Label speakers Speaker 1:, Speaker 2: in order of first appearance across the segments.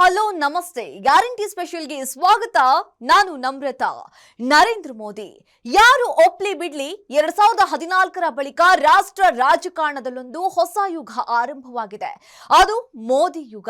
Speaker 1: Hello, ನಮಸ್ತೆ. Guarantee ಸ್ಪೆಷಲ್ಗೆ ಸ್ವಾಗತ. ನಾನು ನಮ್ರತಾ. ನರೇಂದ್ರ ಮೋದಿ. ಯಾರು ಒಪ್ಲಿ ಬಿಡ್ಲಿ? ಎರಡ್ ಸಾವಿರದ ಹದಿನಾಲ್ಕರ ಬಳಿಕ ರಾಷ್ಟ್ರ ರಾಜಕಾರಣದಲ್ಲೊಂದು ಹೊಸ ಯುಗ ಆರಂಭವಾಗಿದೆ. ಅದು ಮೋದಿ ಯುಗ.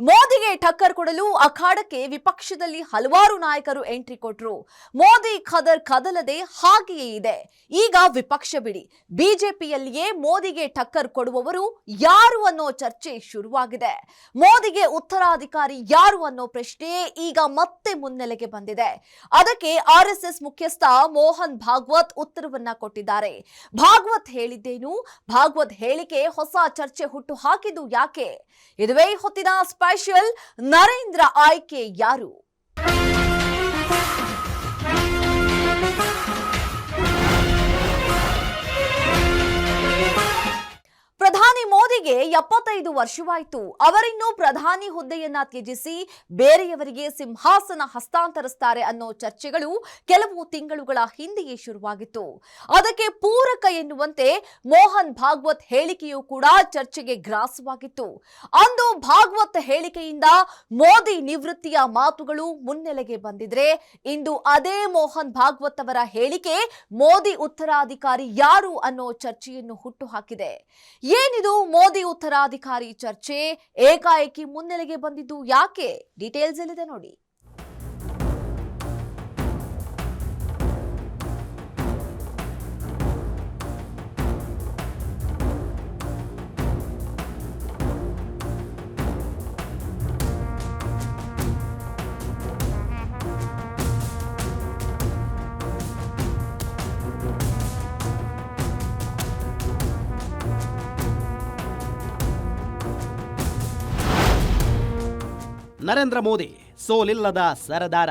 Speaker 1: ಮೋದಿಗೆ ಟಕ್ಕರ್ ಕೊಡಲು ಅಖಾಡಕ್ಕೆ ವಿಪಕ್ಷದಲ್ಲಿ ಹಲವಾರು ನಾಯಕರು ಎಂಟ್ರಿ ಕೊಟ್ರು. ಮೋದಿ ಖದರ್ ಕದಲದೆ ಹಾಗೆಯೇ ಇದೆ. ಈಗ ವಿಪಕ್ಷ ಬಿಡಿ. ಬಿಜೆಪಿಯಲ್ಲಿಯೇ ಮೋದಿಗೆ ಟಕ್ಕರ್ ಕೊಡುವವರು ಯಾರು ಅನ್ನೋ ಚರ್ಚೆ ಶುರುವಾಗಿದೆ. ಮೋದಿಗೆ ಉತ್ತರಾಧಿಕಾರಿ ಯಾರು ಅನ್ನೋ ಪ್ರಶ್ನೆ ಈಗ ಮತ್ತೆ ಮುನ್ನೆಲೆಗೆ ಬಂದಿದೆ. ಅದಕ್ಕೆ ಆರ್ ಮುಖ್ಯಸ್ಥ ಮೋಹನ್ ಭಾಗವತ್ ಉತ್ತರವನ್ನ ಕೊಟ್ಟಿದ್ದಾರೆ. ಭಾಗವತ್ ಹೇಳಿದ್ದೇನು? ಭಾಗವತ್ ಹೇಳಿಕೆ ಹೊಸ ಚರ್ಚೆ ಹುಟ್ಟು ಹಾಕಿದ್ದು ಯಾಕೆ? ಇದುವೇ ಹೊತ್ತಿನ ಸ್ಪೆಷಲ್ ನರೇಂದ್ರ ಆಯ್ಕೆ ಯಾರು? ಮೋದಿಗೆ ಎಪ್ಪತ್ತೈದು ವರ್ಷವಾಯಿತು. ಅವರಿನ್ನೂ ಪ್ರಧಾನಿ ಹುದ್ದೆಯನ್ನ ತ್ಯಜಿಸಿ ಬೇರೆಯವರಿಗೆ ಸಿಂಹಾಸನ ಹಸ್ತಾಂತರಿಸ್ತಾರೆ ಅನ್ನೋ ಚರ್ಚೆಗಳು ಕೆಲವು ತಿಂಗಳುಗಳ ಹಿಂದೆಯೇ ಶುರುವಾಗಿತ್ತು. ಅದಕ್ಕೆ ಪೂರಕ ಎನ್ನುವಂತೆ ಮೋಹನ್ ಭಾಗವತ್ ಹೇಳಿಕೆಯೂ ಕೂಡ ಚರ್ಚೆಗೆ ಗ್ರಾಸವಾಗಿತ್ತು. ಅಂದು ಭಾಗವತ್ ಹೇಳಿಕೆಯಿಂದ ಮೋದಿ ನಿವೃತ್ತಿಯ ಮಾತುಗಳು ಮುನ್ನೆಲೆಗೆ ಬಂದಿದ್ರೆ ಇಂದು ಅದೇ ಮೋಹನ್ ಭಾಗವತ್ ಅವರ ಹೇಳಿಕೆ ಮೋದಿ ಉತ್ತರಾಧಿಕಾರಿ ಯಾರು ಅನ್ನೋ ಚರ್ಚೆಯನ್ನು ಹುಟ್ಟುಹಾಕಿದೆ ಏನಿದು ಉತ್ತರಾಧಿಕಾರಿ ಚರ್ಚೆ ಏಕಾಏಕಿ ಮುನ್ನೆಲೆಗೆ ಬಂದಿದ್ದು ಯಾಕೆ? ಡೀಟೇಲ್ಸ್ ಎಲ್ಲಿದೆ ನೋಡಿ.
Speaker 2: ನರೇಂದ್ರ ಮೋದಿ, ಸೋಲಿಲ್ಲದ ಸರದಾರ.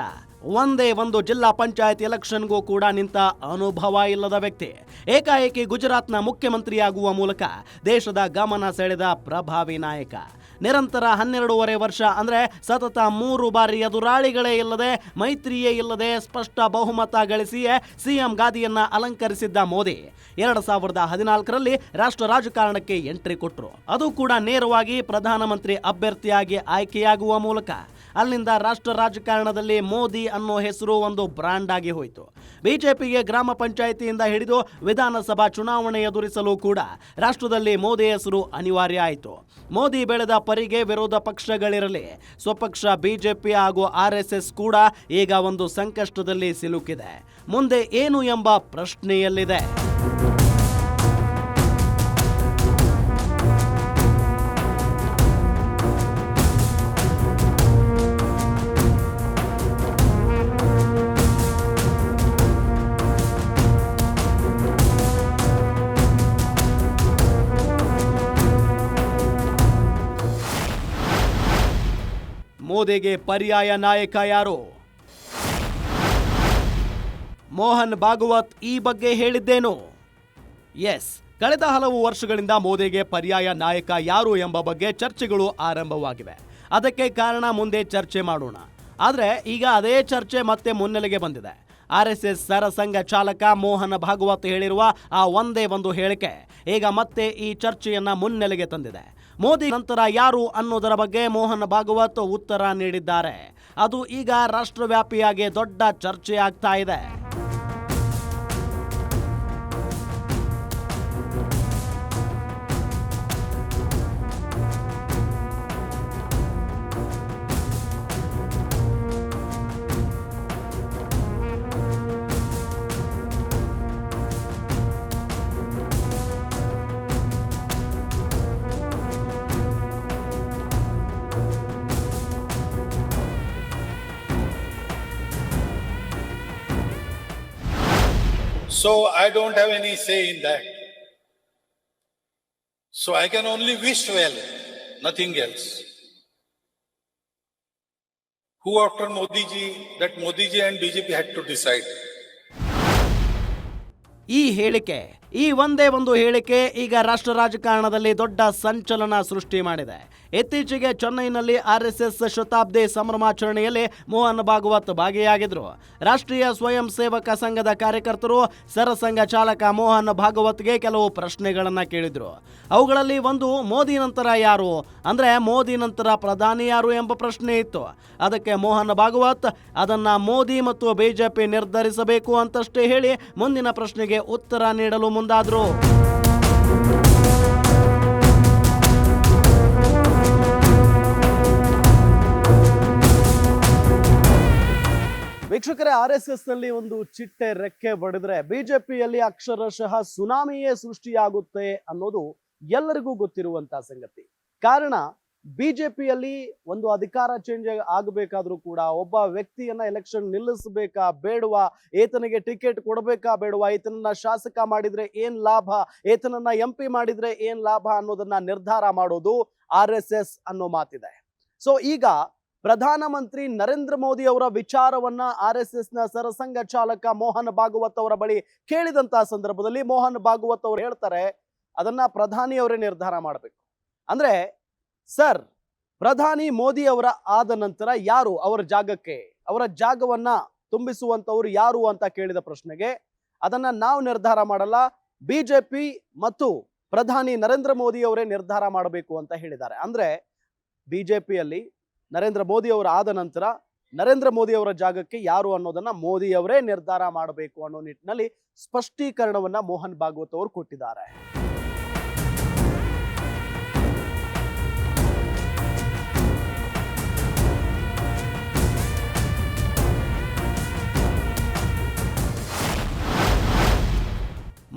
Speaker 2: ಒಂದೇ ಒಂದು ಜಿಲ್ಲಾ ಪಂಚಾಯತ್ ಎಲೆಕ್ಷನ್ಗೂ ಕೂಡ ನಿಂತ ಅನುಭವ ಇಲ್ಲದ ವ್ಯಕ್ತಿ. ಏಕಾಏಕಿ ಗುಜರಾತ್ನ ಮುಖ್ಯಮಂತ್ರಿಯಾಗುವ ಮೂಲಕ ದೇಶದ ಗಮನ ಸೆಳೆದ ಪ್ರಭಾವಿ ನಾಯಕ. ನಿರಂತರ ಹನ್ನೆರಡೂವರೆ ವರ್ಷ. ಅಂದ್ರೆ ಸತತ ಮೂರು ಬಾರಿ ಎದುರಾಳಿಗಳೇ ಇಲ್ಲದೆ, ಮೈತ್ರಿಯೇ ಇಲ್ಲದೆ ಸ್ಪಷ್ಟ ಬಹುಮತ ಗಳಿಸಿಯೇ ಸಿಎಂ ಗಾದಿಯನ್ನು ಅಲಂಕರಿಸಿದ್ದ ಮೋದಿ. ಎರಡು ಸಾವಿರದ ಹದಿನಾಲ್ಕರಲ್ಲಿ ರಾಷ್ಟ್ರ ರಾಜಕಾರಣಕ್ಕೆ ಎಂಟ್ರಿ ಕೊಟ್ಟರು ಅದು ಕೂಡ ನೇರವಾಗಿ ಪ್ರಧಾನಮಂತ್ರಿ ಅಭ್ಯರ್ಥಿಯಾಗಿ ಆಯ್ಕೆಯಾಗುವ ಮೂಲಕ. ಅಲ್ಲಿಂದ ರಾಷ್ಟ್ರ ರಾಜಕಾರಣದಲ್ಲಿ ಮೋದಿ ಅನ್ನೋ ಹೆಸರು ಒಂದು ಬ್ರಾಂಡ್ ಆಗಿ ಹೋಯಿತು. ಬಿಜೆಪಿಗೆ ಗ್ರಾಮ ಪಂಚಾಯಿತಿಯಿಂದ ಹಿಡಿದು ವಿಧಾನಸಭಾ ಚುನಾವಣೆ ಎದುರಿಸಲು ಕೂಡ ರಾಷ್ಟ್ರದಲ್ಲಿ ಮೋದಿ ಹೆಸರು ಅನಿವಾರ್ಯ ಆಯಿತು. ಮೋದಿ ಬೆಳೆದ ಪರಿಗೆ ವಿರೋಧ ಪಕ್ಷಗಳಿರಲಿ, ಸ್ವಪಕ್ಷ ಬಿಜೆಪಿ ಹಾಗೂ ಆರ್ ಎಸ್ ಎಸ್ ಕೂಡ ಈಗ ಒಂದು ಸಂಕಷ್ಟದಲ್ಲಿ ಸಿಲುಕಿದೆ. ಮುಂದೆ ಏನು ಎಂಬ ಪ್ರಶ್ನೆಯಲ್ಲಿದೆ? ಮೋದಿಗೆ ಪರ್ಯಾಯ ನಾಯಕ ಯಾರು? ಮೋಹನ್ ಭಾಗವತ್ ಈ ಬಗ್ಗೆ ಹೇಳಿದ್ದೇನು? ಎಸ್, ಕಳೆದ ಹಲವು ವರ್ಷಗಳಿಂದ ಮೋದಿಗೆ ಪರ್ಯಾಯ ನಾಯಕ ಯಾರು ಎಂಬ ಬಗ್ಗೆ ಚರ್ಚೆಗಳು ಆರಂಭವಾಗಿವೆ. ಅದಕ್ಕೆ ಕಾರಣ ಮುಂದೆ ಚರ್ಚೆ ಮಾಡೋಣ. ಆದರೆ ಈಗ ಅದೇ ಚರ್ಚೆ ಮತ್ತೆ ಮುನ್ನೆಲೆಗೆ ಬಂದಿದೆ. ಆರ್ ಎಸ್ ಎಸ್ ಸರಸಂಘ ಚಾಲಕ ಮೋಹನ್ ಭಾಗವತ್ ಹೇಳಿರುವ ಆ ಒಂದೇ ಒಂದು ಹೇಳಿಕೆ. ಈಗ ಮತ್ತೆ ಈ ಚರ್ಚೆಯನ್ನ ಮುನ್ನೆಲೆಗೆ ತಂದಿದೆ. ಮೋದಿ ನಂತರ ಯಾರು ಅನ್ನೋದರ ಬಗ್ಗೆ ಮೋಹನ್ ಭಾಗವತ್ ಉತ್ತರ ನೀಡಿದ್ದಾರೆ. ಅದು ಈಗ ರಾಷ್ಟ್ರವ್ಯಾಪಿಯಾಗಿ ದೊಡ್ಡ ಚರ್ಚೆ ಆಗ್ತಾ ಇದೆ.
Speaker 3: So I don't have any say in that. So I can only wish well, nothing else. Who after Modi ji, that Modi ji and BJP had to decide.
Speaker 2: ಈ ಹೇಳಿಕೆ, ಈ ಒಂದೇ ಒಂದು ಹೇಳಿಕೆ ಈಗ ರಾಷ್ಟ್ರ ರಾಜಕಾರಣದಲ್ಲಿ ದೊಡ್ಡ ಸಂಚಲನ ಸೃಷ್ಟಿ ಮಾಡಿದೆ. ಇತ್ತೀಚೆಗೆ ಚೆನ್ನೈನಲ್ಲಿ ಆರ್ ಎಸ್ ಎಸ್ ಶತಾಬ್ದಿ ಸಂಭ್ರಮಾಚರಣೆಯಲ್ಲಿ ಮೋಹನ್ ಭಾಗವತ್ ಭಾಗಿಯಾಗಿದ್ರು. ರಾಷ್ಟ್ರೀಯ ಸ್ವಯಂ ಸೇವಕ ಸಂಘದ ಕಾರ್ಯಕರ್ತರು ಸರಸಂಘ ಚಾಲಕ ಮೋಹನ್ ಭಾಗವತ್ಗೆ ಕೆಲವು ಪ್ರಶ್ನೆಗಳನ್ನು ಕೇಳಿದ್ರು. ಅವುಗಳಲ್ಲಿ ಒಂದು, ಮೋದಿ ನಂತರ ಯಾರು? ಅಂದ್ರೆ ಮೋದಿ ನಂತರ ಪ್ರಧಾನಿ ಯಾರು ಎಂಬ ಪ್ರಶ್ನೆ ಇತ್ತು. ಅದಕ್ಕೆ ಮೋಹನ್ ಭಾಗವತ್, ಅದನ್ನ ಮೋದಿ ಮತ್ತು ಬಿಜೆಪಿ ನಿರ್ಧರಿಸಬೇಕು ಅಂತಷ್ಟೇ ಹೇಳಿ ಮುಂದಿನ ಪ್ರಶ್ನೆಗೆ ಉತ್ತರ ನೀಡಲು ಮುಂದಾದರು. ವೀಕ್ಷಕರೇ, ಆರ್ ಎಸ್ ಎಸ್ನಲ್ಲಿ ಒಂದು ಚಿಟ್ಟೆ ರೆಕ್ಕೆ ಬಡಿದ್ರೆ ಬಿಜೆಪಿಯಲ್ಲಿ ಅಕ್ಷರಶಃ ಸುನಾಮಿಯೇ ಸೃಷ್ಟಿಯಾಗುತ್ತೆ ಅನ್ನೋದು ಎಲ್ಲರಿಗೂ ಗೊತ್ತಿರುವಂತಹ ಸಂಗತಿ. ಕಾರಣ ಬಿಜೆಪಿಯಲ್ಲಿ ಒಂದು ಅಧಿಕಾರ ಚೇಂಜ್ ಆಗಬೇಕಾದ್ರೂ ಕೂಡ ಒಬ್ಬ ವ್ಯಕ್ತಿಯನ್ನ ಎಲೆಕ್ಷನ್ ನಿಲ್ಲಿಸಬೇಕಾ ಬೇಡವಾ? ಏತನಿಗೆ ಟಿಕೆಟ್ ಕೊಡಬೇಕಾ ಬೇಡವಾ? ಈತನನ್ನ ಶಾಸಕ ಮಾಡಿದ್ರೆ ಏನ್ ಲಾಭ? ಏತನನ್ನ ಎಂ ಮಾಡಿದ್ರೆ ಏನ್ ಲಾಭ ಅನ್ನೋದನ್ನ ನಿರ್ಧಾರ ಮಾಡೋದು ಆರ್ ಎಸ್ ಎಸ್ ಅನ್ನೋ ಮಾತಿದೆ. ಸೊ ಈಗ ಪ್ರಧಾನಮಂತ್ರಿ ನರೇಂದ್ರ ಮೋದಿ ಅವರ ವಿಚಾರವನ್ನ ಆರ್ ಎಸ್ ಎಸ್ನ ಸರಸಂಘ ಚಾಲಕ ಮೋಹನ್ ಭಾಗವತ್ ಅವರ ಬಳಿ ಕೇಳಿದಂತಹ ಸಂದರ್ಭದಲ್ಲಿ ಮೋಹನ್ ಭಾಗವತ್ ಅವರು ಹೇಳ್ತಾರೆ, ಅದನ್ನ ಪ್ರಧಾನಿ ಅವರೇ ನಿರ್ಧಾರ ಮಾಡಬೇಕು. ಅಂದ್ರೆ ಸರ್, ಪ್ರಧಾನಿ ಮೋದಿ ಅವರ ಆದ ನಂತರ ಯಾರು ಅವರ ಜಾಗಕ್ಕೆ, ಅವರ ಜಾಗವನ್ನ ತುಂಬಿಸುವಂತವ್ರು ಯಾರು ಅಂತ ಕೇಳಿದ ಪ್ರಶ್ನೆಗೆ, ಅದನ್ನ ನಾವು ನಿರ್ಧಾರ ಮಾಡಲ್ಲ, ಬಿಜೆಪಿ ಮತ್ತು ಪ್ರಧಾನಿ ನರೇಂದ್ರ ಮೋದಿ ಅವರೇ ನಿರ್ಧಾರ ಮಾಡಬೇಕು ಅಂತ ಹೇಳಿದ್ದಾರೆ. ಅಂದ್ರೆ ಬಿಜೆಪಿಯಲ್ಲಿ ನರೇಂದ್ರ ಮೋದಿ ಅವರ ಆದ ನಂತರ ನರೇಂದ್ರ ಮೋದಿ ಅವರ ಜಾಗಕ್ಕೆ ಯಾರು ಅನ್ನೋದನ್ನ ಮೋದಿ ಅವರೇ ನಿರ್ಧಾರ ಮಾಡಬೇಕು ಅನ್ನೋ ನಿಟ್ಟಿನಲ್ಲಿ ಸ್ಪಷ್ಟೀಕರಣವನ್ನ ಮೋಹನ್ ಭಾಗವತ್ ಅವರು ಕೊಟ್ಟಿದ್ದಾರೆ.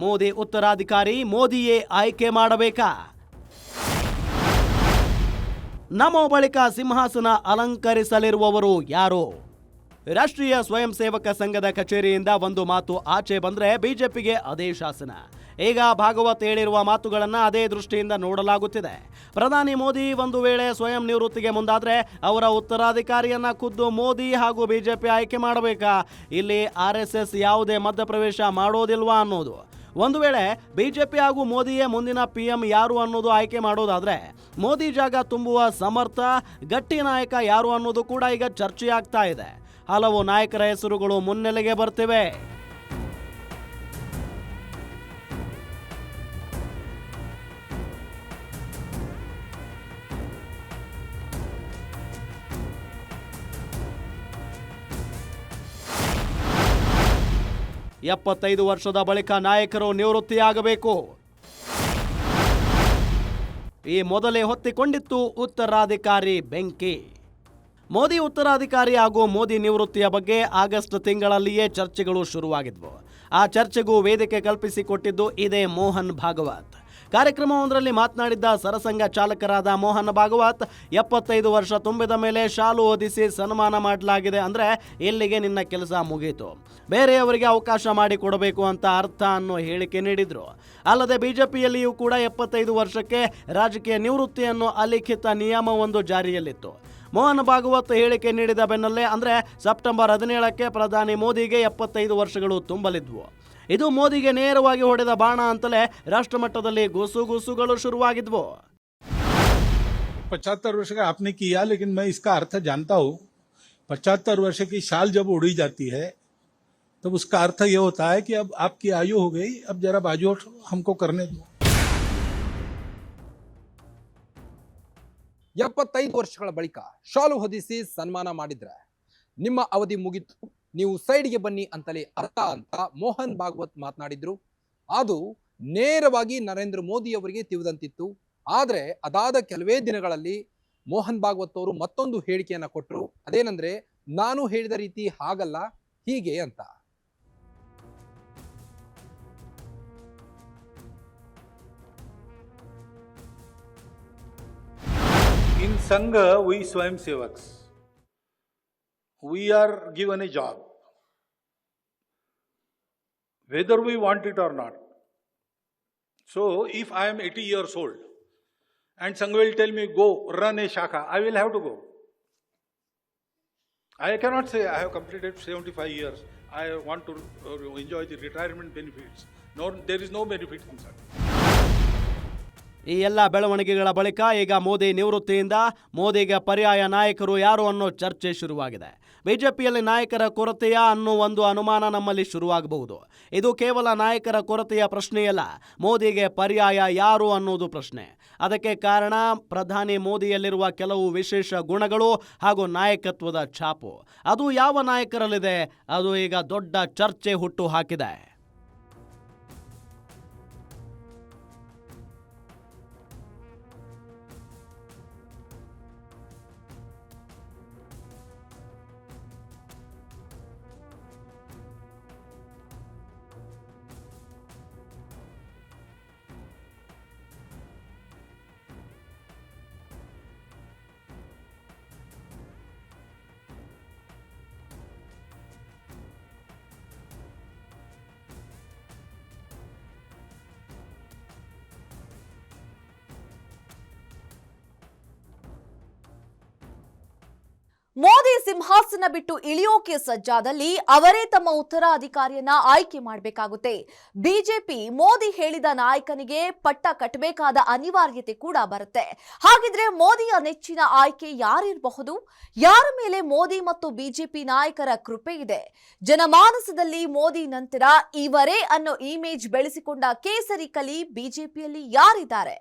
Speaker 2: ಮೋದಿ ಉತ್ತರಾಧಿಕಾರಿ ಮೋದಿಯೇ ಆಯ್ಕೆ ಮಾಡಬೇಕಾ? ನಮ್ಮ ಬಳಿಕ ಸಿಂಹಾಸನ ಅಲಂಕರಿಸಲಿರುವವರು ಯಾರು? ರಾಷ್ಟ್ರೀಯ ಸ್ವಯಂ ಸೇವಕ ಸಂಘದ ಕಚೇರಿಯಿಂದ ಒಂದು ಮಾತು ಆಚೆ ಬಂದರೆ ಬಿಜೆಪಿಗೆ ಅದೇ ಶಾಸನ. ಈಗ ಭಾಗವತ್ ಹೇಳಿರುವ ಮಾತುಗಳನ್ನು ಅದೇ ದೃಷ್ಟಿಯಿಂದ ನೋಡಲಾಗುತ್ತಿದೆ. ಪ್ರಧಾನಿ ಮೋದಿ ಒಂದು ವೇಳೆ ಸ್ವಯಂ ನಿವೃತ್ತಿಗೆ ಮುಂದಾದರೆ ಅವರ ಉತ್ತರಾಧಿಕಾರಿಯನ್ನು ಖುದ್ದು ಮೋದಿ ಹಾಗೂ ಬಿಜೆಪಿ ಆಯ್ಕೆ ಮಾಡಬೇಕಾ? ಇಲ್ಲಿ ಆರ್ ಎಸ್ ಎಸ್ ಯಾವುದೇ ಮಧ್ಯಪ್ರವೇಶ ಮಾಡೋದಿಲ್ವಾ ಅನ್ನೋದು. ಒಂದು ವೇಳೆ ಬಿಜೆಪಿ ಹಾಗೂ ಮೋದಿಯೇ ಮುಂದಿನ ಪಿ ಎಂ ಯಾರು ಅನ್ನೋದು ಆಯ್ಕೆ ಮಾಡೋದಾದ್ರೆ, ಮೋದಿ ಜಾಗ ತುಂಬುವ ಸಮರ್ಥ, ಗಟ್ಟಿ ನಾಯಕ ಯಾರು ಅನ್ನೋದು ಕೂಡ ಈಗ ಚರ್ಚೆಯಾಗ್ತಾ ಇದೆ. ಹಲವು ನಾಯಕರ ಹೆಸರುಗಳು ಮುನ್ನೆಲೆಗೆ ಬರ್ತಿವೆ. ಎಪ್ಪತ್ತೈದು ವರ್ಷದ ಬಳಿಕ ನಾಯಕರು ನಿವೃತ್ತಿಯಾಗಬೇಕು. ಈ ಮೊದಲೇ ಹೊತ್ತಿಕೊಂಡಿತ್ತು ಉತ್ತರಾಧಿಕಾರಿ ಬೆಂಕಿ. ಮೋದಿ ಉತ್ತರಾಧಿಕಾರಿ ಹಾಗೂ ಮೋದಿ ನಿವೃತ್ತಿಯ ಬಗ್ಗೆ ಆಗಸ್ಟ್ ತಿಂಗಳಲ್ಲಿಯೇ ಚರ್ಚೆಗಳು ಶುರುವಾಗಿದ್ವು. ಆ ಚರ್ಚೆಗೂ ವೇದಿಕೆ ಕಲ್ಪಿಸಿಕೊಟ್ಟಿದ್ದು ಇದೇ ಮೋಹನ್ ಭಾಗವತ್. ಕಾರ್ಯಕ್ರಮವೊಂದರಲ್ಲಿ ಮಾತನಾಡಿದ್ದ ಸರಸಂಘ ಚಾಲಕರಾದ ಮೋಹನ್ ಭಾಗವತ್, ಎಪ್ಪತ್ತೈದು ವರ್ಷ ತುಂಬಿದ ಮೇಲೆ ಶಾಲು ಓದಿಸಿ ಸನ್ಮಾನ ಮಾಡಲಾಗಿದೆ ಅಂದರೆ ಇಲ್ಲಿಗೆ ನಿನ್ನ ಕೆಲಸ ಮುಗೀತು. ಬೇರೆಯವರಿಗೆ ಅವಕಾಶ ಮಾಡಿಕೊಡಬೇಕು ಅಂತ ಅರ್ಥ ಅನ್ನೋ ಹೇಳಿಕೆ ನೀಡಿದರು. ಅಲ್ಲದೆ ಬಿಜೆಪಿಯಲ್ಲಿಯೂ ಕೂಡ ಎಪ್ಪತ್ತೈದು ವರ್ಷಕ್ಕೆ ರಾಜಕೀಯ ನಿವೃತ್ತಿಯನ್ನು ಅಲಿಖಿತ ನಿಯಮವೊಂದು ಜಾರಿಯಲ್ಲಿತ್ತು. ಮೋಹನ್ ಭಾಗವತ್ ಹೇಳಿಕೆ ನೀಡಿದ ಬೆನ್ನಲ್ಲೇ ಅಂದ್ರೆ ಸೆಪ್ಟೆಂಬರ್ ಹದಿನೇಳಕ್ಕೆ ಪ್ರಧಾನಿ ಮೋದಿಗೆ ಎಪ್ಪತ್ತೈದು ವರ್ಷಗಳು ತುಂಬಲಿದ್ವು ಇದು ಮೋದಿಗೆ ನೇರವಾಗಿ ಹೊಡೆದ ಬಾಣ ಅಂತಲೇ ರಾಷ್ಟ್ರಮಟ್ಟದಲ್ಲಿ ಗುಸುಗುಸುಗಳು ಶುರುವಾಗಿದ್ವು
Speaker 3: पचहत्तर वर्ष का आपने किया लेकिन मैं इसका अर्थ जानता हूँ पचहत्तर वर्ष की शाल जब उड़ी जाती है तब उसका अर्थ ये होता है कि अब आपकी आयु हो गई अब जरा बाजू हमको करने दो
Speaker 4: ಎಪ್ಪತ್ತೈದು ವರ್ಷಗಳ ಬಳಿಕ ಶಾಲು ಹೊದಿಸಿ ಸನ್ಮಾನ ಮಾಡಿದ್ರೆ ನಿಮ್ಮ ಅವಧಿ ಮುಗಿತು, ನೀವು ಸೈಡ್ಗೆ ಬನ್ನಿ ಅಂತಲೇ ಅರ್ಥ ಅಂತ ಮೋಹನ್ ಭಾಗವತ್ ಮಾತನಾಡಿದ್ರು. ಅದು ನೇರವಾಗಿ ನರೇಂದ್ರ ಮೋದಿ ಅವರಿಗೆ ತಿಳಿದಂತಿತ್ತು. ಆದರೆ ಅದಾದ ಕೆಲವೇ ದಿನಗಳಲ್ಲಿ ಮೋಹನ್ ಭಾಗವತ್ ಅವರು ಮತ್ತೊಂದು ಹೇಳಿಕೆಯನ್ನ ಕೊಟ್ಟರು ಅದೇನಂದ್ರೆ, ನಾನು ಹೇಳಿದ ರೀತಿ ಹಾಗಲ್ಲ, ಹೀಗೆ ಅಂತ.
Speaker 3: In Sangha, we Swayam Sevaks, we are given a job, whether we want it or not. So, if I am 80 years old and Sangha will tell me, go run a shaka, I will have to go. I cannot say I have completed 75 years, I want to uh, enjoy the retirement benefits. No, there is no benefit in such.
Speaker 2: ಈ ಎಲ್ಲ ಬೆಳವಣಿಗೆಗಳ ಬಳಿಕ ಈಗ ಮೋದಿ ನಿವೃತ್ತಿಯಿಂದ ಮೋದಿಗೆ ಪರ್ಯಾಯ ನಾಯಕರು ಯಾರು ಅನ್ನೋ ಚರ್ಚೆ ಶುರುವಾಗಿದೆ. ಬಿಜೆಪಿಯಲ್ಲಿ ನಾಯಕರ ಕೊರತೆಯ ಅನ್ನೋ ಒಂದು ಅನುಮಾನ ನಮ್ಮಲ್ಲಿ ಶುರುವಾಗಬಹುದು. ಇದು ಕೇವಲ ನಾಯಕರ ಕೊರತೆಯ ಪ್ರಶ್ನೆಯಲ್ಲ, ಮೋದಿಗೆ ಪರ್ಯಾಯ ಯಾರು ಅನ್ನೋದು ಪ್ರಶ್ನೆ. ಅದಕ್ಕೆ ಕಾರಣ ಪ್ರಧಾನಿ ಮೋದಿಯಲ್ಲಿರುವ ಕೆಲವು ವಿಶೇಷ ಗುಣಗಳು ಹಾಗೂ ನಾಯಕತ್ವದ ಛಾಪು. ಅದು ಯಾವ ನಾಯಕರಲ್ಲಿದೆ, ಅದು ಈಗ ದೊಡ್ಡ ಚರ್ಚೆ ಹುಟ್ಟು ಹಾಕಿದೆ.
Speaker 1: ಸಿಂಹಾಸನ ಬಿಟ್ಟು ಇಳಿಯೋಕೆ ಸಜ್ಜಾದಲ್ಲಿ ಅವರೇ ತಮ್ಮ ಉತ್ತರಾಧಿಕಾರಿಯನ್ನ ಆಯ್ಕೆ ಮಾಡಬೇಕಾಗುತ್ತೆ. ಬಿಜೆಪಿ ಮೋದಿ ಹೇಳಿದ ನಾಯಕನಿಗೆ ಪಟ್ಟ ಕಟ್ಟಬೇಕಾದ ಅನಿವಾರ್ಯತೆ ಕೂಡ ಬರುತ್ತೆ. ಹಾಗಿದ್ರೆ ಮೋದಿಯ ನೆಚ್ಚಿನ ಆಯ್ಕೆ ಯಾರಿರಬಹುದು? ಯಾರ ಮೇಲೆ ಮೋದಿ ಮತ್ತು ಬಿಜೆಪಿ ನಾಯಕರ ಕೃಪೆ ಇದೆ? ಜನಮಾನಸದಲ್ಲಿ ಮೋದಿ ನಂತರ ಇವರೇ ಅನ್ನೋ ಇಮೇಜ್ ಬೆಳೆಸಿಕೊಂಡ ಕೇಸರಿ ಕಲಿ ಬಿಜೆಪಿಯಲ್ಲಿ ಯಾರಿದ್ದಾರೆ?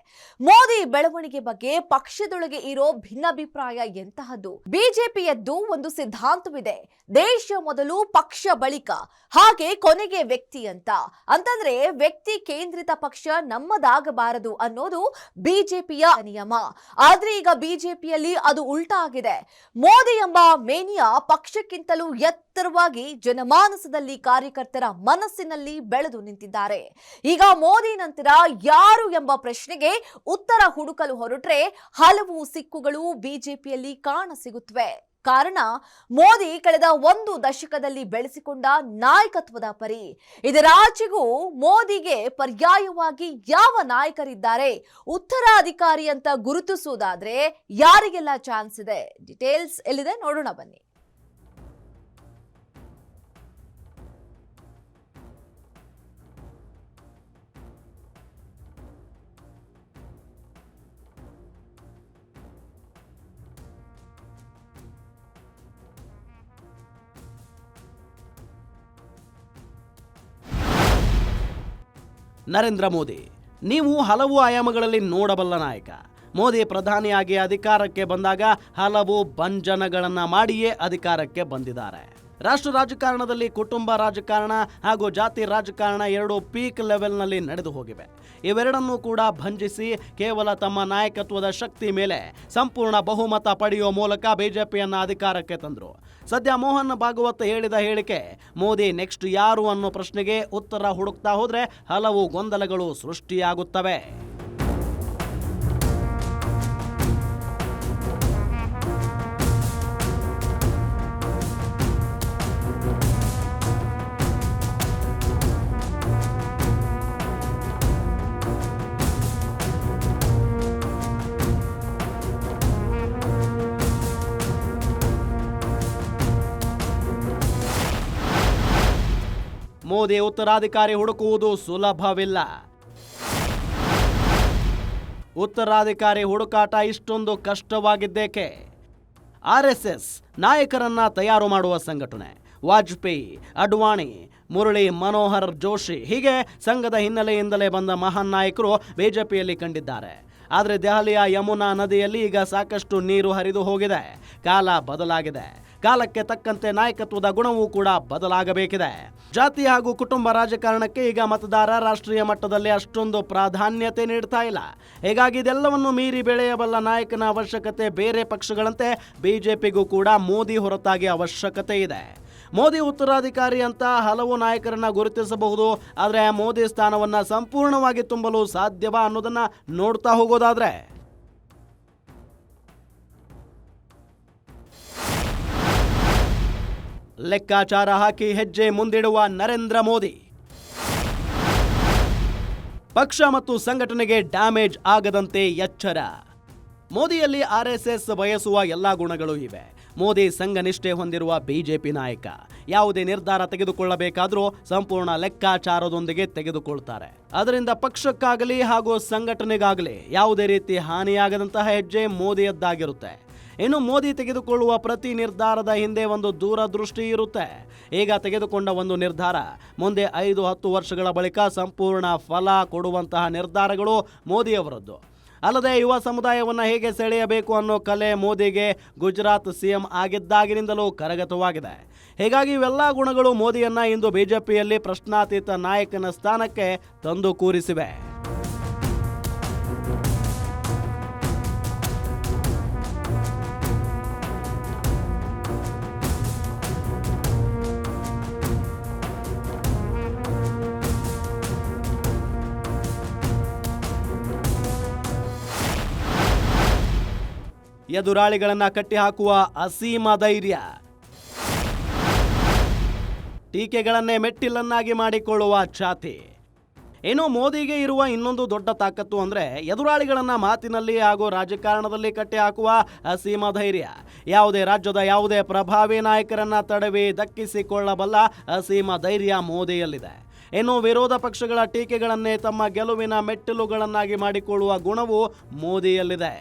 Speaker 1: ಮೋದಿ ಬೆಳವಣಿಗೆ ಬಗ್ಗೆ ಪಕ್ಷದೊಳಗೆ ಇರೋ ಭಿನ್ನಾಭಿಪ್ರಾಯ ಎಂತಹದ್ದು? ಬಿಜೆಪಿಯದ್ದು ಒಂದು ಸಿದ್ಧಾಂತವಿದೆ. ದೇಶ ಮೊದಲು ಪಕ್ಷ ಬಳಿಕ, ಹಾಗೆ ಕೊನೆಗೆ ವ್ಯಕ್ತಿ ಅಂತ. ಅಂತಂದ್ರೆ ವ್ಯಕ್ತಿ ಕೇಂದ್ರಿತ ಪಕ್ಷ ನಮ್ಮದಾಗಬಾರದು ಅನ್ನೋದು ಬಿಜೆಪಿಯ ನಿಯಮ. ಆದ್ರೆ ಈಗ ಬಿಜೆಪಿಯಲ್ಲಿ ಅದು ಉಲ್ಟಾ ಆಗಿದೆ. ಮೋದಿ ಎಂಬ ಮೇನಿಯಾ ಪಕ್ಷಕ್ಕಿಂತಲೂ ಎತ್ತರವಾಗಿ ಜನಮಾನಸದಲ್ಲಿ ಕಾರ್ಯಕರ್ತರ ಮನಸ್ಸಿನಲ್ಲಿ ಬೆಳೆದು ನಿಂತಿದ್ದಾರೆ. ಈಗ ಮೋದಿ ನಂತರ ಯಾರು ಎಂಬ ಪ್ರಶ್ನೆಗೆ ಉತ್ತರ ಹುಡುಕಲು ಹೊರಟ್ರೆ ಹಲವು ಸಿಕ್ಕುಗಳು ಬಿಜೆಪಿಯಲ್ಲಿ ಕಾಣಸಿಗುತ್ತವೆ ಕಾರಣ ಮೋದಿ ಕಳೆದ ಒಂದು ದಶಕದಲ್ಲಿ ಬೆಳೆಸಿಕೊಂಡ ನಾಯಕತ್ವದ ಪರಿ. ಇದರಾಚೆಗೂ ಮೋದಿಗೆ ಪರ್ಯಾಯವಾಗಿ ಯಾವ ನಾಯಕರಿದ್ದಾರೆ, ಉತ್ತರಾಧಿಕಾರಿ ಅಂತ ಗುರುತಿಸುವುದಾದ್ರೆ ಯಾರಿಗೆಲ್ಲ ಚಾನ್ಸ್ ಇದೆ? ಡೀಟೇಲ್ಸ್ ಎಲ್ಲಿದೆ ನೋಡೋಣ ಬನ್ನಿ.
Speaker 2: ನರೇಂದ್ರ ಮೋದಿ, ನೀವು ಹಲವು ಆಯಾಮಗಳಲ್ಲಿ ನೋಡಬಲ್ಲ ನಾಯಕ. ಮೋದಿ ಪ್ರಧಾನಿಯಾಗಿ ಅಧಿಕಾರಕ್ಕೆ ಬಂದಾಗ ಹಲವು ಬಂಜನಗಳನ್ನು ಮಾಡಿಯೇ ಅಧಿಕಾರಕ್ಕೆ ಬಂದಿದ್ದಾರೆ. ರಾಷ್ಟ್ರ ರಾಜಕಾರಣದಲ್ಲಿ ಕುಟುಂಬ ರಾಜಕಾರಣ ಹಾಗೂ ಜಾತಿ ರಾಜಕಾರಣ ಎರಡು ಪೀಕ್ ಲೆವೆಲ್ನಲ್ಲಿ ನಡೆದು ಹೋಗಿವೆ. ಇವೆರಡನ್ನೂ ಕೂಡ ಭಂಜಿಸಿ ಕೇವಲ ತಮ್ಮ ನಾಯಕತ್ವದ ಶಕ್ತಿ ಮೇಲೆ ಸಂಪೂರ್ಣ ಬಹುಮತ ಪಡೆಯುವ ಮೂಲಕ ಬಿಜೆಪಿಯನ್ನು ಅಧಿಕಾರಕ್ಕೆ ತಂದರು. ಸದ್ಯ ಮೋಹನ್ ಭಾಗವತ್ ಹೇಳಿದ ಹೇಳಿಕೆ, ಮೋದಿ ನೆಕ್ಸ್ಟ್ ಯಾರು ಅನ್ನೋ ಪ್ರಶ್ನೆಗೆ ಉತ್ತರ ಹುಡುಕ್ತಾ ಹೋದರೆ ಹಲವು ಗೊಂದಲಗಳು ಸೃಷ್ಟಿಯಾಗುತ್ತವೆ. ಮೋದಿ ಉತ್ತರಾಧಿಕಾರಿ ಹುಡುಕುವುದು ಸುಲಭವಿಲ್ಲ. ಉತ್ತರಾಧಿಕಾರಿ ಹುಡುಕಾಟ ಇಷ್ಟೊಂದು ಕಷ್ಟವಾಗಿದ್ದೇಕೆ? ಆರ್ ಎಸ್ ಎಸ್ ನಾಯಕರನ್ನ ತಯಾರು ಮಾಡುವ ಸಂಘಟನೆ. ವಾಜಪೇಯಿ, ಅಡ್ವಾಣಿ, ಮುರಳಿ ಮನೋಹರ್ ಜೋಶಿ ಹೀಗೆ ಸಂಘದ ಹಿನ್ನೆಲೆಯಿಂದಲೇ ಬಂದ ಮಹಾನ್ ನಾಯಕರು ಬಿಜೆಪಿಯಲ್ಲಿ ಕಂಡಿದ್ದಾರೆ. ಆದರೆ ದೆಹಲಿಯ ಯಮುನಾ ನದಿಯಲ್ಲಿ ಈಗ ಸಾಕಷ್ಟು ನೀರು ಹರಿದು ಹೋಗಿದೆ. ಕಾಲ ಬದಲಾಗಿದೆ. ಕಾಲಕ್ಕೆ ತಕ್ಕಂತೆ ನಾಯಕತ್ವದ ಗುಣವೂ ಕೂಡ ಬದಲಾಗಬೇಕಿದೆ. ಜಾತಿ ಹಾಗೂ ಕುಟುಂಬ ರಾಜಕಾರಣಕ್ಕೆ ಈಗ ಮತದಾರ ರಾಷ್ಟ್ರೀಯ ಮಟ್ಟದಲ್ಲಿ ಅಷ್ಟೊಂದು ಪ್ರಾಧಾನ್ಯತೆ ನೀಡ್ತಾ ಇಲ್ಲ. ಹೀಗಾಗಿ ಇದೆಲ್ಲವನ್ನು ಮೀರಿ ಬೆಳೆಯಬಲ್ಲ ನಾಯಕನ ಅವಶ್ಯಕತೆ ಬೇರೆ ಪಕ್ಷಗಳಂತೆ ಬಿಜೆಪಿಗೂ ಕೂಡ ಮೋದಿ ಹೊರತಾಗಿ ಅವಶ್ಯಕತೆ ಇದೆ. ಮೋದಿ ಉತ್ತರಾಧಿಕಾರಿ ಅಂತ ಹಲವು ನಾಯಕರನ್ನ ಗುರುತಿಸಬಹುದು. ಆದರೆ ಮೋದಿ ಸ್ಥಾನವನ್ನ ಸಂಪೂರ್ಣವಾಗಿ ತುಂಬಲು ಸಾಧ್ಯವಾ ಅನ್ನೋದನ್ನ ನೋಡ್ತಾ ಹೋಗೋದಾದ್ರೆ ಲೆಕ್ಕಾಚಾರ ಹಾಕಿ ಹೆಜ್ಜೆ ಮುಂದಿಡುವ ನರೇಂದ್ರ ಮೋದಿ. ಪಕ್ಷ ಮತ್ತು ಸಂಘಟನೆಗೆ ಡ್ಯಾಮೇಜ್ ಆಗದಂತೆ ಎಚ್ಚರ. ಮೋದಿಯಲ್ಲಿ ಆರ್ಎಸ್ಎಸ್ ಎಸ್ ಎಸ್ ಬಯಸುವ ಎಲ್ಲ ಗುಣಗಳು ಇವೆ. ಮೋದಿ ಸಂಘ ನಿಷ್ಠೆ ಹೊಂದಿರುವ ಬಿಜೆಪಿ ನಾಯಕ. ಯಾವುದೇ ನಿರ್ಧಾರ ತೆಗೆದುಕೊಳ್ಳಬೇಕಾದರೂ ಸಂಪೂರ್ಣ ಲೆಕ್ಕಾಚಾರದೊಂದಿಗೆ ತೆಗೆದುಕೊಳ್ತಾರೆ. ಅದರಿಂದ ಪಕ್ಷಕ್ಕಾಗಲಿ ಹಾಗೂ ಸಂಘಟನೆಗಾಗಲಿ ಯಾವುದೇ ರೀತಿ ಹಾನಿಯಾಗದಂತಹ ಹೆಜ್ಜೆ ಮೋದಿಯದ್ದಾಗಿರುತ್ತೆ. ಇನ್ನು ಮೋದಿ ತೆಗೆದುಕೊಳ್ಳುವ ಪ್ರತಿ ನಿರ್ಧಾರದ ಹಿಂದೆ ಒಂದು ದೂರದೃಷ್ಟಿ ಇರುತ್ತೆ. ಈಗ ತೆಗೆದುಕೊಂಡ ಒಂದು ನಿರ್ಧಾರ, ಮುಂದೆ ಐದು ಹತ್ತು ವರ್ಷಗಳ ಬಳಿಕ ಸಂಪೂರ್ಣ ಫಲ ಕೊಡುವಂತಹ ನಿರ್ಧಾರಗಳು ಮೋದಿಯವರದ್ದು. ಅಲ್ಲದೆ ಯುವ ಸಮುದಾಯವನ್ನು ಹೇಗೆ ಸೆಳೆಯಬೇಕು ಅನ್ನೋ ಕಲೆ ಮೋದಿಗೆ ಗುಜರಾತ್ ಸಿಎಂ ಆಗಿದ್ದಾಗಿನಿಂದಲೂ ಕರಗತವಾಗಿದೆ. ಹೀಗಾಗಿ ಇವೆಲ್ಲ ಗುಣಗಳು ಮೋದಿಯನ್ನು ಇಂದು ಬಿಜೆಪಿಯಲ್ಲಿ ಪ್ರಶ್ನಾತೀತ ನಾಯಕನ ಸ್ಥಾನಕ್ಕೆ ತಂದು ಕೂರಿಸಿವೆ. ಎದುರಾಳಿಗಳನ್ನ ಕಟ್ಟಿಹಾಕುವ ಅಸೀಮ ಧೈರ್ಯ. ಟೀಕೆಗಳನ್ನೇ ಮೆಟ್ಟಿಲನ್ನಾಗಿ ಮಾಡಿಕೊಳ್ಳುವ ಛಾತಿ ಇನ್ನು ಮೋದಿಗೆ ಇರುವ ಇನ್ನೊಂದು ದೊಡ್ಡ ತಾಕತ್ತು ಅಂದ್ರೆ ಎದುರಾಳಿಗಳನ್ನ ಮಾತಿನಲ್ಲಿ ಹಾಗೂ ರಾಜಕಾರಣದಲ್ಲಿ ಕಟ್ಟಿ ಹಾಕುವ ಅಸೀಮ ಧೈರ್ಯ. ಯಾವುದೇ ರಾಜ್ಯದ ಯಾವುದೇ ಪ್ರಭಾವಿ ನಾಯಕರನ್ನ ತಡವಿ ದಕ್ಕಿಸಿಕೊಳ್ಳಬಲ್ಲ ಅಸೀಮ ಧೈರ್ಯ ಮೋದಿಯಲ್ಲಿದೆ. ಇನ್ನು ವಿರೋಧ ಪಕ್ಷಗಳ ಟೀಕೆಗಳನ್ನೇ ತಮ್ಮ ಗೆಲುವಿನ ಮೆಟ್ಟಿಲುಗಳನ್ನಾಗಿ ಮಾಡಿಕೊಳ್ಳುವ ಗುಣವು ಮೋದಿಯಲ್ಲಿದೆ.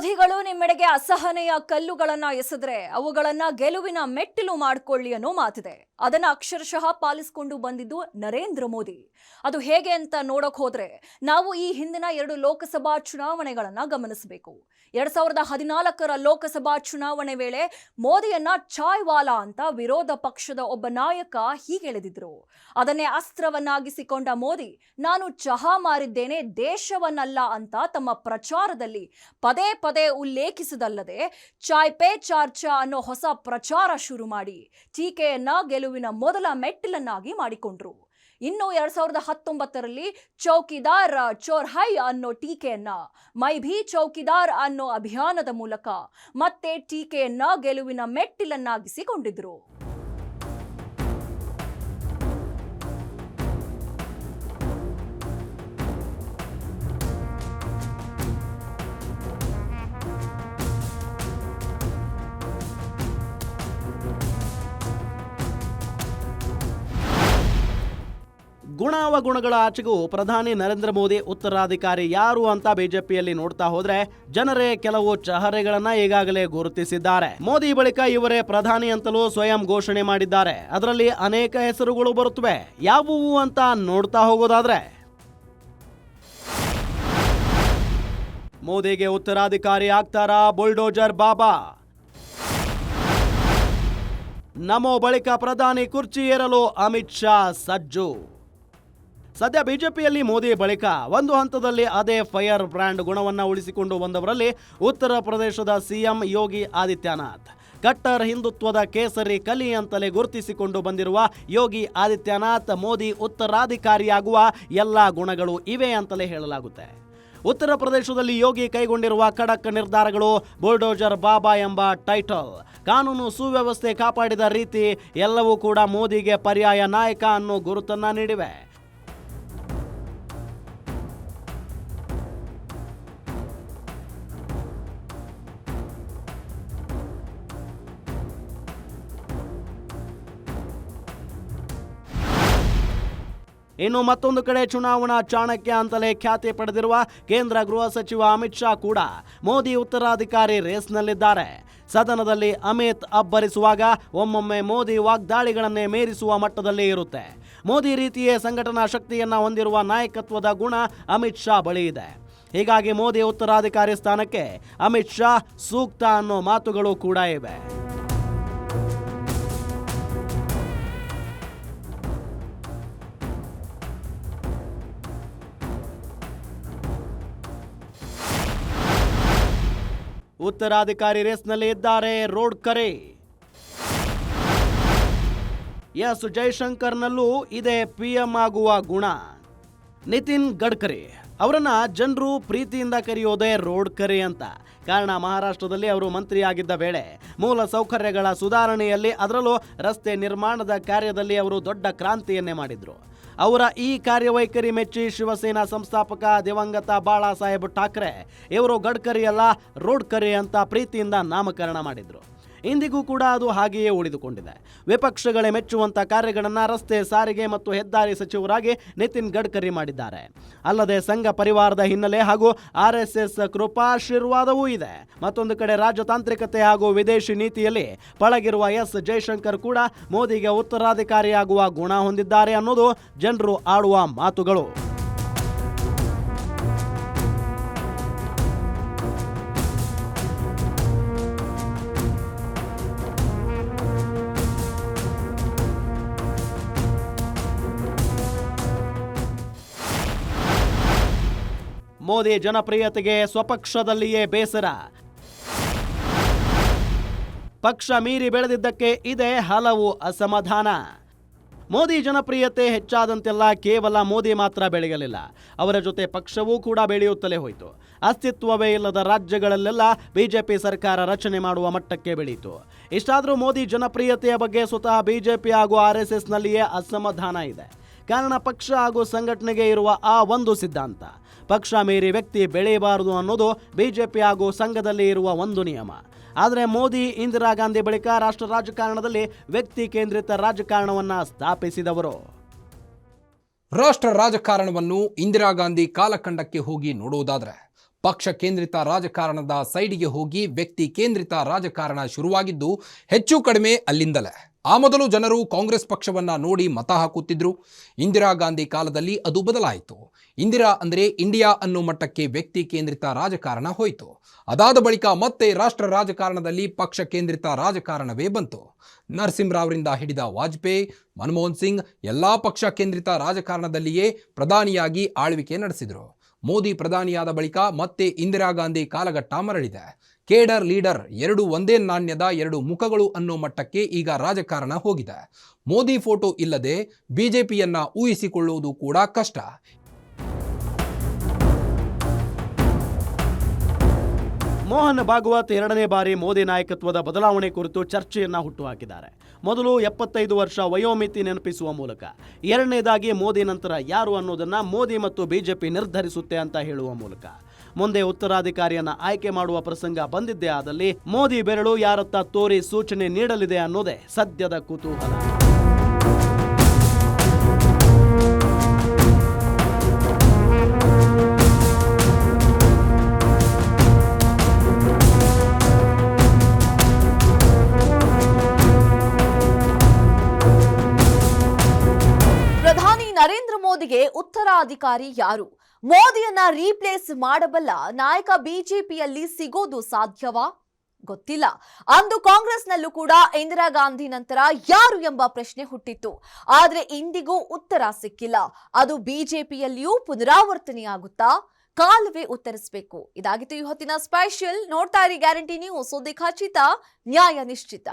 Speaker 5: ವಿರೋಧಿಗಳು ನಿಮ್ಮೆಡೆಗೆ ಅಸಹನೆಯ ಕಲ್ಲುಗಳನ್ನ ಎಸೆದ್ರೆ ಅವುಗಳನ್ನ ಗೆಲುವಿನ ಮೆಟ್ಟಿಲು ಮಾಡ್ಕೊಳ್ಳಿ ಅನ್ನೋ ಮಾತಿದೆ. ಅದನ್ನ ಅಕ್ಷರಶಃ ಪಾಲಿಸಿಕೊಂಡು ಬಂದಿದ್ದು ನರೇಂದ್ರ ಮೋದಿ. ಅದು ಹೇಗೆ ಅಂತ ನೋಡಕ್ ಹೋದ್ರೆ ನಾವು ಈ ಹಿಂದಿನ ಎರಡು ಲೋಕಸಭಾ ಚುನಾವಣೆಗಳನ್ನ ಗಮನಿಸಬೇಕು. ಎರಡ್ ಸಾವಿರದ ಹದಿನಾಲ್ಕರ ಲೋಕಸಭಾ ಚುನಾವಣೆ ವೇಳೆ ಮೋದಿಯನ್ನ ಚಾಯ್ ವಾಲಾ ಅಂತ ವಿರೋಧ ಪಕ್ಷದ ಒಬ್ಬ ನಾಯಕ ಹೀಗೆಳೆದಿದ್ರು ಅದನ್ನೇ ಅಸ್ತ್ರವನ್ನಾಗಿಸಿಕೊಂಡ ಮೋದಿ, ನಾನು ಚಹಾ ಮಾರಿದ್ದೇನೆ, ದೇಶವನ್ನಲ್ಲ ಅಂತ ತಮ್ಮ ಪ್ರಚಾರದಲ್ಲಿ ಪದೇ ಪದೇ ಉಲ್ಲೇಖಿಸಿದಲ್ಲದೆ, ಚಾಯ್ ಪೇ ಚಾರ್ಚಾ ಅನ್ನೋ ಹೊಸ ಪ್ರಚಾರ ಶುರು ಮಾಡಿ, ಟೀಕೆಯನ್ನ ಗೆಲುವಿನ ಮೊದಲ ಮೆಟ್ಟಿಲನ್ನಾಗಿ ಮಾಡಿಕೊಂಡ್ರು. ಇನ್ನು ಎರಡ್ ಸಾವಿರದ ಹತ್ತೊಂಬತ್ತರಲ್ಲಿ ಚೌಕಿದಾರ್ ಚೋರ್ ಹೈ ಅನ್ನೋ ಟೀಕೆಯನ್ನ, ಮೈ ಭಿ ಚೌಕಿದಾರ್ ಅನ್ನೋ ಅಭಿಯಾನದ ಮೂಲಕ ಮತ್ತೆ ಟೀಕೆಯನ್ನ ಗೆಲುವಿನ ಮೆಟ್ಟಿಲನ್ನಾಗಿಸಿಕೊಂಡಿದ್ರು.
Speaker 2: ಗುಣಾವಗುಣಗಳ ಆಚೆಗೂ ಪ್ರಧಾನಿ ನರೇಂದ್ರ ಮೋದಿ ಉತ್ತರಾಧಿಕಾರಿ ಯಾರು ಅಂತ ಬಿಜೆಪಿಯಲ್ಲಿ ನೋಡ್ತಾ ಹೋದ್ರೆ ಜನರೇ ಕೆಲವು ಚಹರೆಗಳನ್ನ ಈಗಾಗಲೇ ಗುರುತಿಸಿದ್ದಾರೆ. ಮೋದಿ ಬಳಿಕ ಇವರೇ ಪ್ರಧಾನಿ ಅಂತಲೂ ಸ್ವಯಂ ಘೋಷಣೆ ಮಾಡಿದ್ದಾರೆ. ಅದರಲ್ಲಿ ಅನೇಕ ಹೆಸರುಗಳು ಬರುತ್ತವೆ. ಯಾವುವು ಅಂತ ನೋಡ್ತಾ ಹೋಗೋದಾದ್ರೆ. ಮೋದಿಗೆ ಉತ್ತರಾಧಿಕಾರಿ ಆಗ್ತಾರಾ ಬುಲ್ಡೋಜರ್ ಬಾಬಾ? ನಮೋ ಬಳಿಕ ಪ್ರಧಾನಿ ಕುರ್ಚಿ ಏರಲು ಅಮಿತ್ ಶಾ ಸಜ್ಜು. ಸದ್ಯ ಬಿಜೆಪಿಯಲ್ಲಿ ಮೋದಿ ಬಳಿಕ ಒಂದು ಹಂತದಲ್ಲಿ ಅದೇ ಫೈರ್ ಬ್ರ್ಯಾಂಡ್ ಗುಣವನ್ನು ಉಳಿಸಿಕೊಂಡು ಬಂದವರಲ್ಲಿ ಉತ್ತರ ಪ್ರದೇಶದ ಸಿಎಂ ಯೋಗಿ ಆದಿತ್ಯನಾಥ್. ಕಟ್ಟರ್ ಹಿಂದುತ್ವದ ಕೇಸರಿ ಕಲಿ ಅಂತಲೇ ಗುರುತಿಸಿಕೊಂಡು ಬಂದಿರುವ ಯೋಗಿ ಆದಿತ್ಯನಾಥ್ ಮೋದಿ ಉತ್ತರಾಧಿಕಾರಿಯಾಗುವ ಎಲ್ಲ ಗುಣಗಳು ಇವೆ ಅಂತಲೇ ಹೇಳಲಾಗುತ್ತೆ. ಉತ್ತರ ಪ್ರದೇಶದಲ್ಲಿ ಯೋಗಿ ಕೈಗೊಂಡಿರುವ ಖಡಕ್ ನಿರ್ಧಾರಗಳು ಬುಲ್ಡೋಜರ್ ಬಾಬಾ ಎಂಬ ಟೈಟಲ್. ಕಾನೂನು ಸುವ್ಯವಸ್ಥೆ ಕಾಪಾಡಿದ ರೀತಿ ಎಲ್ಲವೂ ಕೂಡ ಮೋದಿಗೆ ಪರ್ಯಾಯ ನಾಯಕ ಅನ್ನೋ ಗುರುತನ್ನ ನೀಡಿವೆ. ಇನ್ನು ಮತ್ತೊಂದು ಕಡೆ ಚುನಾವಣಾ ಚಾಣಕ್ಯ ಅಂತಲೇ ಖ್ಯಾತಿ ಪಡೆದಿರುವ ಕೇಂದ್ರ ಗೃಹ ಸಚಿವ ಅಮಿತ್ ಶಾ ಕೂಡ ಮೋದಿ ಉತ್ತರಾಧಿಕಾರಿ ರೇಸ್ನಲ್ಲಿದ್ದಾರೆ. ಸದನದಲ್ಲಿ ಅಮಿತ್ ಅಬ್ಬರಿಸುವಾಗ ಒಮ್ಮೊಮ್ಮೆ ಮೋದಿ ವಾಗ್ದಾಳಿಗಳನ್ನೇ ಮೀರಿಸುವ ಮಟ್ಟದಲ್ಲಿ ಇರುತ್ತೆ. ಮೋದಿ ರೀತಿಯೇ ಸಂಘಟನಾ ಶಕ್ತಿಯನ್ನ ಹೊಂದಿರುವ ನಾಯಕತ್ವದ ಗುಣ ಅಮಿತ್ ಶಾ ಬಳಿ ಇದೆ. ಹೀಗಾಗಿ ಮೋದಿ ಉತ್ತರಾಧಿಕಾರಿ ಸ್ಥಾನಕ್ಕೆ ಅಮಿತ್ ಶಾ ಸೂಕ್ತ ಅನ್ನೋ ಮಾತುಗಳು ಕೂಡ ಇವೆ. ಉತ್ತರಾಧಿಕಾರಿ ರೇಸ್ನಲ್ಲಿ ಇದ್ದಾರೆ. ರೋಡ್ ಕರೆ. ಎಸ್. ಜೈಶಂಕರ್ನಲ್ಲೂ ಇದೆ ಪಿಎಂ ಆಗುವ ಗುಣ. ನಿತಿನ್ ಗಡ್ಕರಿ ಅವರನ್ನ ಜನರು ಪ್ರೀತಿಯಿಂದ ಕರೆಯೋದೇ ರೋಡ್ ಕರಿ ಅಂತ. ಕಾರಣ ಮಹಾರಾಷ್ಟ್ರದಲ್ಲಿ ಅವರು ಮಂತ್ರಿಯಾಗಿದ್ದ ವೇಳೆ ಮೂಲ ಸೌಕರ್ಯಗಳ ಸುಧಾರಣೆಯಲ್ಲಿ ಅದರಲ್ಲೂ ರಸ್ತೆ ನಿರ್ಮಾಣದ ಕಾರ್ಯದಲ್ಲಿ ಅವರು ದೊಡ್ಡ ಕ್ರಾಂತಿಯನ್ನೇ ಮಾಡಿದ್ರು. ಅವರ ಈ ಕಾರ್ಯವೈಖರಿ ಮೆಚ್ಚಿ ಶಿವಸೇನಾ ಸಂಸ್ಥಾಪಕ ದಿವಂಗತ ಬಾಳಾ ಸಾಹೇಬ್ ಠಾಕ್ರೆ, ಇವರು ಗಡ್ಕರಿ ಅಲ್ಲ ರೋಡ್ ಕರಿ ಅಂತ ಪ್ರೀತಿಯಿಂದ ನಾಮಕರಣ ಮಾಡಿದ್ರು. ಇಂದಿಗೂ ಕೂಡ ಅದು ಹಾಗೆಯೇ ಉಳಿದುಕೊಂಡಿದೆ. ವಿಪಕ್ಷಗಳೇ ಮೆಚ್ಚುವಂತ ಕಾರ್ಯಗಳನ್ನು ರಸ್ತೆ, ಸಾರಿಗೆ ಮತ್ತು ಹೆದ್ದಾರಿ ಸಚಿವರಾಗಿ ನಿತಿನ್ ಗಡ್ಕರಿ ಮಾಡಿದ್ದಾರೆ. ಅಲ್ಲದೆ ಸಂಘ ಪರಿವಾರದ ಹಿನ್ನೆಲೆ ಹಾಗೂ ಆರ್ ಎಸ್ ಎಸ್ ಕೃಪಾಶೀರ್ವಾದವೂ ಇದೆ. ಮತ್ತೊಂದು ಕಡೆ ರಾಜತಾಂತ್ರಿಕತೆ ಹಾಗೂ ವಿದೇಶಿ ನೀತಿಯಲ್ಲಿ ಪಳಗಿರುವ ಎಸ್ ಜೈಶಂಕರ್ ಕೂಡ ಮೋದಿಗೆ ಉತ್ತರಾಧಿಕಾರಿಯಾಗುವ ಗುಣ ಹೊಂದಿದ್ದಾರೆ ಅನ್ನೋದು ಜನರು ಆಡುವ ಮಾತುಗಳು. ಮೋದಿ ಜನಪ್ರಿಯತೆಗೆ ಸ್ವಪಕ್ಷದಲ್ಲಿಯೇ ಬೇಸರ. ಪಕ್ಷ ಮೀರಿ ಬೆಳೆದಿದ್ದಕ್ಕೆ ಇದೆ ಹಲವು ಅಸಮಾಧಾನ. ಮೋದಿ ಜನಪ್ರಿಯತೆ ಹೆಚ್ಚಾದಂತೆಲ್ಲ ಕೇವಲ ಮೋದಿ ಮಾತ್ರ ಬೆಳೆಯಲಿಲ್ಲ. ಅವರ ಜೊತೆ ಪಕ್ಷವೂ ಕೂಡ ಬೆಳೆಯುತ್ತಲೇ ಹೋಯಿತು. ಅಸ್ತಿತ್ವವೇ ಇಲ್ಲದ ರಾಜ್ಯಗಳಲ್ಲೆಲ್ಲ ಬಿಜೆಪಿ ಸರ್ಕಾರ ರಚನೆ ಮಾಡುವ ಮಟ್ಟಕ್ಕೆ ಬೆಳೆಯಿತು ಇಷ್ಟಾದರೂ ಮೋದಿ ಜನಪ್ರಿಯತೆಯ ಬಗ್ಗೆ ಸ್ವತಃ ಬಿಜೆಪಿ ಹಾಗೂ ಆರ್ ಎಸ್ ಎಸ್ನಲ್ಲಿಯೇ ಅಸಮಾಧಾನ ಇದೆ. ಕಾರಣ ಪಕ್ಷ ಹಾಗೂ ಸಂಘಟನೆಗೆ ಇರುವ ಆ ಒಂದು ಸಿದ್ಧಾಂತ. ಪಕ್ಷ ಮೀರಿ ವ್ಯಕ್ತಿ ಬೆಳೆಯಬಾರದು ಅನ್ನೋದು ಬಿಜೆಪಿ ಹಾಗೂ ಸಂಘದಲ್ಲಿ ಇರುವ ಒಂದು ನಿಯಮ. ಆದರೆ ಮೋದಿ, ಇಂದಿರಾ ಗಾಂಧಿ ಬಳಿಕ ರಾಷ್ಟ್ರ ರಾಜಕಾರಣದಲ್ಲಿ ವ್ಯಕ್ತಿ ಕೇಂದ್ರಿತ ರಾಜಕಾರಣವನ್ನು ಸ್ಥಾಪಿಸಿದವರು.
Speaker 4: ರಾಷ್ಟ್ರ ರಾಜಕಾರಣವನ್ನು ಇಂದಿರಾ ಗಾಂಧಿ ಕಾಲಖಂಡಕ್ಕೆ ಹೋಗಿ ನೋಡುವುದಾದರೆ, ಪಕ್ಷ ಕೇಂದ್ರಿತ ರಾಜಕಾರಣದ ಸೈಡಿಗೆ ಹೋಗಿ ವ್ಯಕ್ತಿ ಕೇಂದ್ರಿತ ರಾಜಕಾರಣ ಶುರುವಾಗಿದ್ದು ಹೆಚ್ಚು ಕಡಿಮೆ ಅಲ್ಲಿಂದಲೇ. ಆ ಮೊದಲು ಜನರು ಕಾಂಗ್ರೆಸ್ ಪಕ್ಷವನ್ನ ನೋಡಿ ಮತ ಹಾಕುತ್ತಿದ್ದರು ಇಂದಿರಾ ಗಾಂಧಿ ಕಾಲದಲ್ಲಿ ಅದು ಬದಲಾಯಿತು. ಇಂದಿರಾ ಅಂದ್ರೆ ಇಂಡಿಯಾ ಅನ್ನೋ ಮಟ್ಟಕ್ಕೆ ವ್ಯಕ್ತಿ ಕೇಂದ್ರಿತ ರಾಜಕಾರಣ ಹೋಯಿತು. ಅದಾದ ಬಳಿಕ ಮತ್ತೆ ರಾಷ್ಟ್ರ ರಾಜಕಾರಣದಲ್ಲಿ ಪಕ್ಷ ಕೇಂದ್ರಿತ ರಾಜಕಾರಣವೇ ಬಂತು. ನರಸಿಂಹರಾವ್ರಿಂದ ಹಿಡಿದ ವಾಜಪೇಯಿ, ಮನಮೋಹನ್ ಸಿಂಗ್ ಎಲ್ಲಾ ಪಕ್ಷ ಕೇಂದ್ರಿತ ರಾಜಕಾರಣದಲ್ಲಿಯೇ ಪ್ರಧಾನಿಯಾಗಿ ಆಳ್ವಿಕೆ ನಡೆಸಿದರು. ಮೋದಿ ಪ್ರಧಾನಿಯಾದ ಬಳಿಕ ಮತ್ತೆ ಇಂದಿರಾ ಗಾಂಧಿ ಕಾಲಘಟ್ಟ ಮರಳಿದೆ. ಕೇಡರ್ ಲೀಡರ್ ಎರಡು ಒಂದೇ ನಾಣ್ಯದ ಎರಡು ಮುಖಗಳು ಅನ್ನೋ ಮಟ್ಟಕ್ಕೆ ಈಗ ರಾಜಕಾರಣ ಹೋಗಿದೆ. ಮೋದಿ ಫೋಟೋ ಇಲ್ಲದೆ ಬಿಜೆಪಿಯನ್ನ ಊಹಿಸಿಕೊಳ್ಳುವುದು ಕೂಡ ಕಷ್ಟ.
Speaker 2: ಮೋಹನ್ ಭಾಗವತ್ ಎರಡನೇ ಬಾರಿ ಮೋದಿ ನಾಯಕತ್ವದ ಬದಲಾವಣೆ ಕುರಿತು ಚರ್ಚೆಯನ್ನ ಹುಟ್ಟುಹಾಕಿದ್ದಾರೆ. ಮೊದಲು ಎಪ್ಪತ್ತೈದು ವರ್ಷ ವಯೋಮಿತಿ ನೆನಪಿಸುವ ಮೂಲಕ. ಎರಡನೇದಾಗಿ ಮೋದಿ ನಂತರ ಯಾರು ಅನ್ನೋದನ್ನ ಮೋದಿ ಮತ್ತು ಬಿಜೆಪಿ ನಿರ್ಧರಿಸುತ್ತೆ ಅಂತ ಹೇಳುವ ಮೂಲಕ. ಮುಂದೆ ಉತ್ತರಾಧಿಕಾರಿಯನ್ನ ಆಯ್ಕೆ ಮಾಡುವ ಪ್ರಸಂಗ ಬಂದಿದ್ದೇ ಆದಲ್ಲಿ ಮೋದಿ ಬೆರಳು ಯಾರತ್ತ ತೋರಿ ಸೂಚನೆ ನೀಡಲಿದೆ ಅನ್ನೋದೇ ಸದ್ಯದ ಕುತೂಹಲ.
Speaker 1: ಉತ್ತರಾಧಿಕಾರಿ ಯಾರು? ಮೋದಿಯನ್ನ ರೀಪ್ಲೇಸ್ ಮಾಡಬಲ್ಲ ನಾಯಕ ಬಿಜೆಪಿಯಲ್ಲಿ ಸಿಗೋದು ಸಾಧ್ಯವಾ? ಗೊತ್ತಿಲ್ಲ. ಅಂದು ಕಾಂಗ್ರೆಸ್ನಲ್ಲೂ ಕೂಡ ಇಂದಿರಾ ಗಾಂಧಿ ನಂತರ ಯಾರು ಎಂಬ ಪ್ರಶ್ನೆ ಹುಟ್ಟಿತ್ತು. ಆದ್ರೆ ಇಂದಿಗೂ ಉತ್ತರ ಸಿಕ್ಕಿಲ್ಲ. ಅದು ಬಿಜೆಪಿಯಲ್ಲಿಯೂ ಪುನರಾವರ್ತನೆಯಾಗುತ್ತಾ? ಕಾಲವೇ ಉತ್ತರಿಸಬೇಕು. ಇದಾಗಿತ್ತು ಈ ಹೊತ್ತಿನ ಸ್ಪೆಷಲ್ ನೋಡ್ತಾ ಇರಿ ಗ್ಯಾರಂಟಿ ನ್ಯೂಸ್ ಸುದ್ದಿ ಖಚಿತ, ನ್ಯಾಯ ನಿಶ್ಚಿತ.